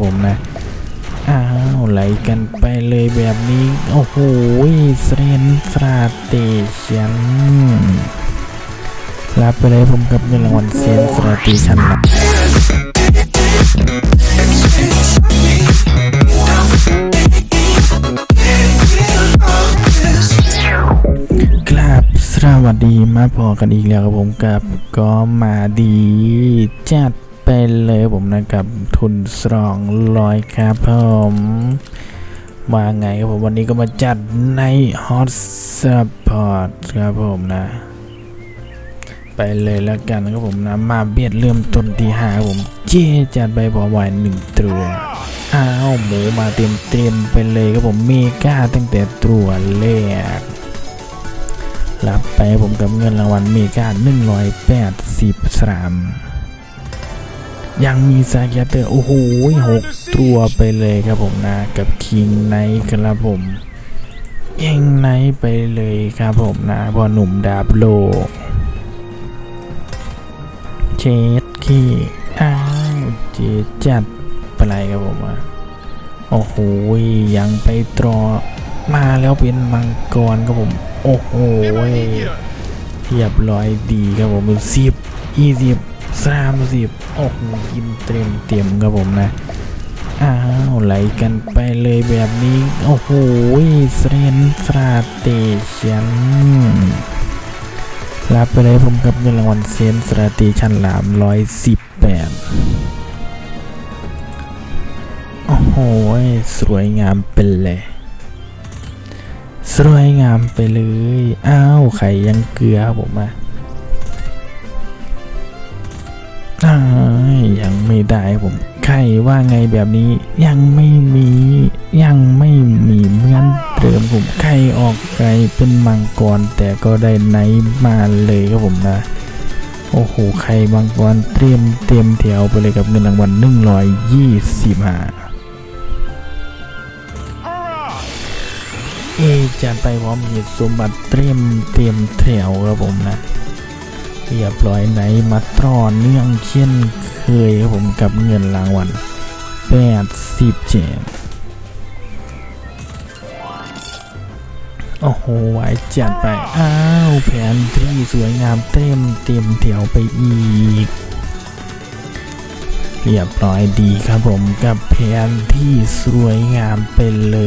ผมนะ อ้าวไหลกันไปเลยแบบนี้ โอ้โหเซรนฟราเตชันรับไปเลยผมกับเงินรางวัลเซนฟราเตชันนะกราบสวัสดีมาพอกันอีกแล้วครับผมกับก็มาดีจัด เลยผมนะครับทุนสรองลอยครับผมมาไงครับผมวันนี้ก็มาจัดในฮอตสปอร์ตครับผมนะ ไปเลยแล้วกันครับผมนะ มาเบียดเริ่มต้นที่ห้าผมเจ๊จัดไปพอไหวหนึ่งตัวอ้าวหมูมาเต็มเต็มไปเลยครับผมเมกาตั้งแต่ตัวแรกรับไปผมกับเงินรางวัลเมกา180สราม ยังมีซาเกียเตอร์โอ้โหหกตัวไปเลยครับผมนะ กับคิงไนครับผมเองไนไปเลยครับผมนะพอหนุ่มดาบโลกเชดขี้อ้าวเจจัดไปเลยครับผมอะโอ้โหยังไปตรอมาแล้วเป็นมังกรครับผม โอ้โหเรียบร้อยดีครับผมเป็นสิบยี่สิบ สามสิบโอ้โหกินเต็มเต็มครับผมนะ อ้าวไหลกันไปเลยแบบนี้ โอ้โหเซรนฟราเตชันรับไปเลยผมกับเงินรางวัลเซนฟราเตชันหลามร้อยสิบแปดโอ้โหสวยงามเป็นเลยสวยงามไปเลย อ้าวไข่ยังเกลือครับผมอะ ยยังไม่ได้ผมไข่ว่าไงแบบนี้ยังไม่มี ยังไม่มีเหมือนเดิมผมไข่ออกไก่เป็นมังกรแต่ก็ได้ไหนมาเลยครับผมนะโอ้โหไข่มังกรเตรียมเตรียมแถวไปเลยกับเงินรางวัลหนึ่งร้อยยี่สิบห้าเอจัดไปพร้อมเหตุสมบัติเตรียมเตรียมแถวครับผมนะ เรียบร้อยไหนมาตรอเนื่องเช่นเคยครับผมกับเงินรางวัลแปดสิบเจ็ดโอ้โหไว้จัดไป อ้าว แผนที่สวยงามเต็มเต็มแถวไปอีก เรียบร้อยดีครับผมกับแผนที่สวยงามไปเล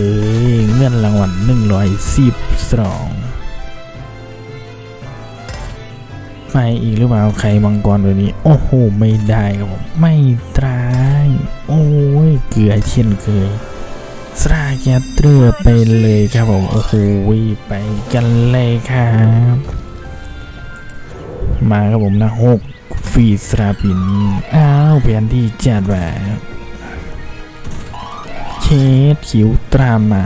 ย เงินรางวัล110 สรองไปอีกหรือเปล่าใครมังกรตัวนี้ โอ้โห ไม่ได้ครับผมไม่ตายโอ้ยเกลือเช่นเคยสราแกเตอร์ไปเลยครับผมโอ้โหไปกันเลยครับ มาครับผมนะหกฟีสราปินอ้าวแผนที่จัดแบบเชดขิวตรามา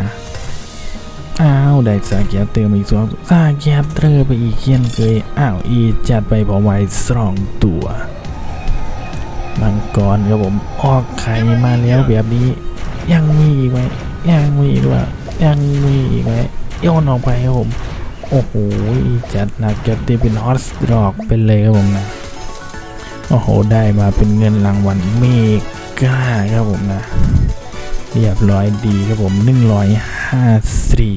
อ้าวได้สาเกียเติมอีกสองสาเกียเตอร์ไปอีกเคียนเคยอ้าวอีจัดไปพอไว้สองตัวมังกรครับผมออกไข่มาแล้วแบบนี้ ยังมีอีกไหมยังมีอีกว่ายังมีอีกไหมโยนออกไปครับผมโอ้โหจัดหนักจัดเต็มเป็นฮอตดรอกไปเลยครับผมนะโอ้โหได้มาเป็นเงินรางวัลเมกาครับผมนะ เรียบร้อยดีครับผมหนึ่งร้อยห้าสี่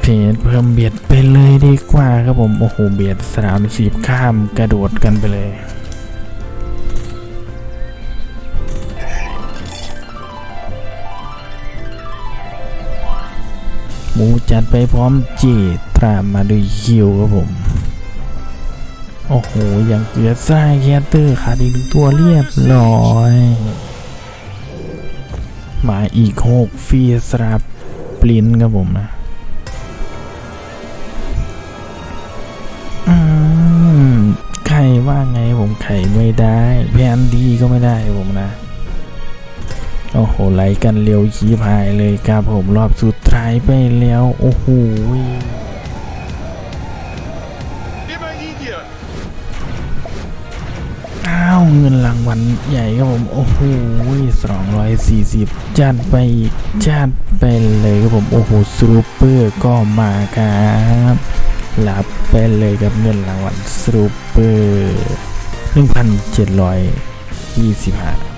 เพจเพิ่มเบียดไปเลยดีกว่าครับผม โอ้โห เบียดสนามสีข้ามกระโดดกันไปเลย หมูจัดไปพร้อมเจตามมาด้วยคิวครับผม โอ้โหยังเกลือไส้แคตเตอร์ขาดอีกหนึ่งตัวเรียบร้อย มาอีกหกฟีสราปลินครับผมนะอืมไข่ว่าไงผมไข่ไม่ได้แพนดีก็ไม่ได้ผมนะ โอ้โห ไหลกันเร็วขี้พายเลยครับผมรอบสุดท้ายไปแล้ว โอ้โห อ้าวเงินรางวัลใหญ่ครับผม โอ้โหสองร้อยสี่สิบจัดไปอีกจัดไปเลยครับผม โอ้โหซูเปอร์ก็มาครับรับไปเลยกับเงินรางวัลซูเปอร์หนึ่งพันเจ็ดร้อยยี่สิบห้า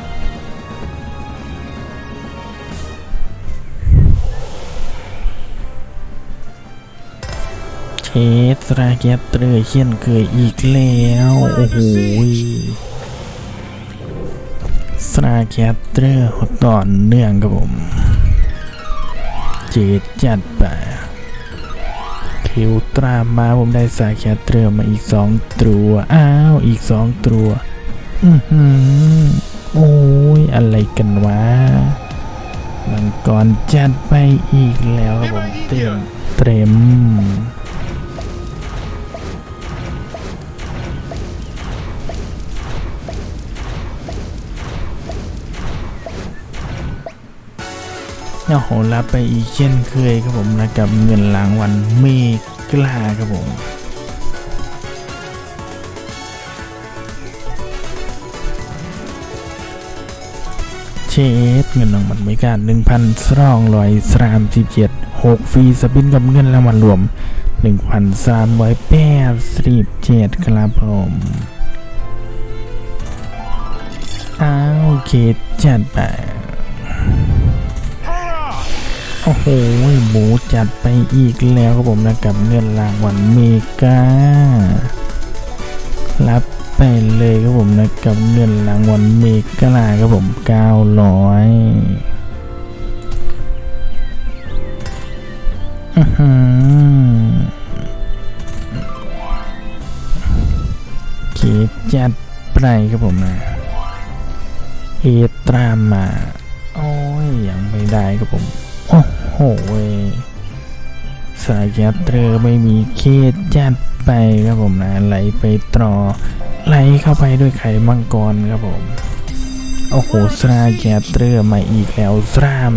ราเกตเตอร์เช่นเคยอีกแล้ว โอ้โหสราเกตเตอร์ต่อเนื่องครับผมเจดจัดไปคิวตรามาผมได้สาแคตเตอร์มาอีกสองตัว อ้าว อีกสองตัวอือหือโอ้ย อะไรกันวะมังกรจัดไปอีกแล้วครับผมเต็มเต็ม โอ้โหรับไปอีกเช่นเคยครับผมนะกับเงินรางวัลเมกล้าครับผมเชฟเงินรางวัลไม่การหนึ่งพันสองร้อยสามสิบเจ็ดหกฟรีสปินกับเงินรางวัลรวมหนึ่งพันสามร้อยแปดสิบเจ็ดครับผมอ้าวเคจัดไป โอ้โหหมูจัดไปอีกแล้วครับผมนะกับเงินรางวัลเมการับไปเลยครับผมนะกับเงินรางวัลเมกาครับผม900อื้อหือเคจัดไปครับผมนะ เอตรามา โอ้ยยังไม่ได้ครับผม โอ้โหสายแกตเตอร์ไม่มีเคสจัดไปครับผมนะไหลไปตรอไหลเข้าไปด้วยไข่มังกรครับผมโอ้โหสายแกตเตอร์มาอีกแล้วสาม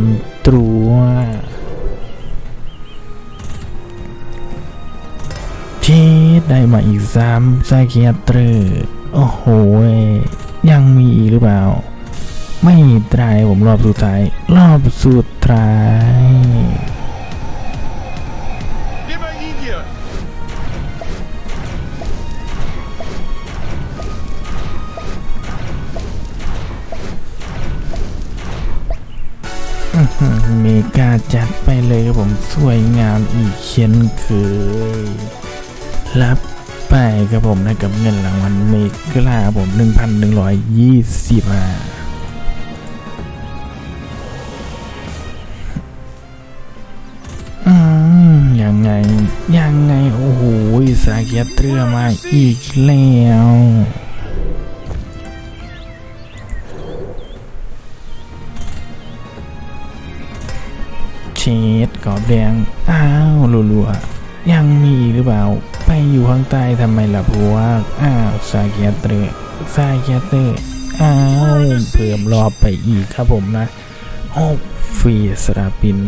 ตัวเชดได้มาอีกสามสายแกตเตอร์โอ้โหยังมีอีกหรือเปล่า ไม่ตายผมรอบสุดท้าย รอบสุด ท้าย Immer Idiot! อื้อหือเมกาจัดไปเลยครับผมสวยงามอีกเช่นเคยรับไปครับผมนะกับเงินรางวัลเมกาครับผม 1,120บาท ยังไง ยังไง โอ้โหสาเกียเตรือมาอีกแล้วเชดกอบแดง อ้าวรัวๆยังมีอีกหรือเปล่า ไปอยู่ข้างใต้ทำไมล่ะพวก อ้าวซาเกียเตอร์ซาเกียเตอร์อ้าวเพิ่มรอบไปอีกครับผมนะหกฟรีสราปิน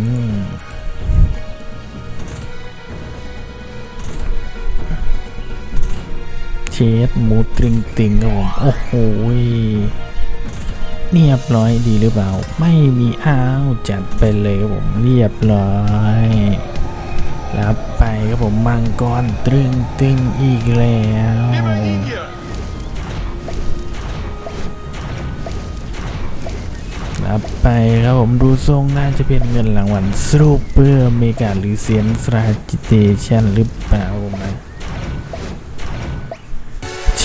เชดหมูตริงติงครับผม โอ้โหเรียบร้อยดีหรือเปล่า ไม่มีอ้าวจัดไปเลยครับผมเรียบร้อยรับไปครับผมมังกรตรึงตึงอีกแล้วรับไปครับผมดูทรงน่าจะเป็นเงินรางวัลสรูปเปอร์เมกาหรือเซียนสราจิเตชันหรือเปล่าผมนะ เช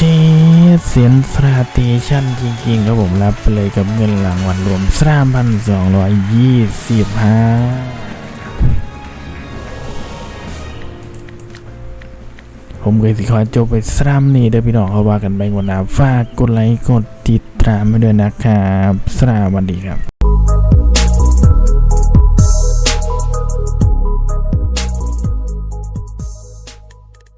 ดเซียนสราเตชันจริงๆครับผมรับไปเลยกับเงินรางวัลรวม3,225ผมเคยสิขอจบไปซ้ำนี่เด้อพี่น้องเขาว่ากันไปวันน้าฝากกดไลค์กดติดตามไปด้วยนะครับสวัสดีครับ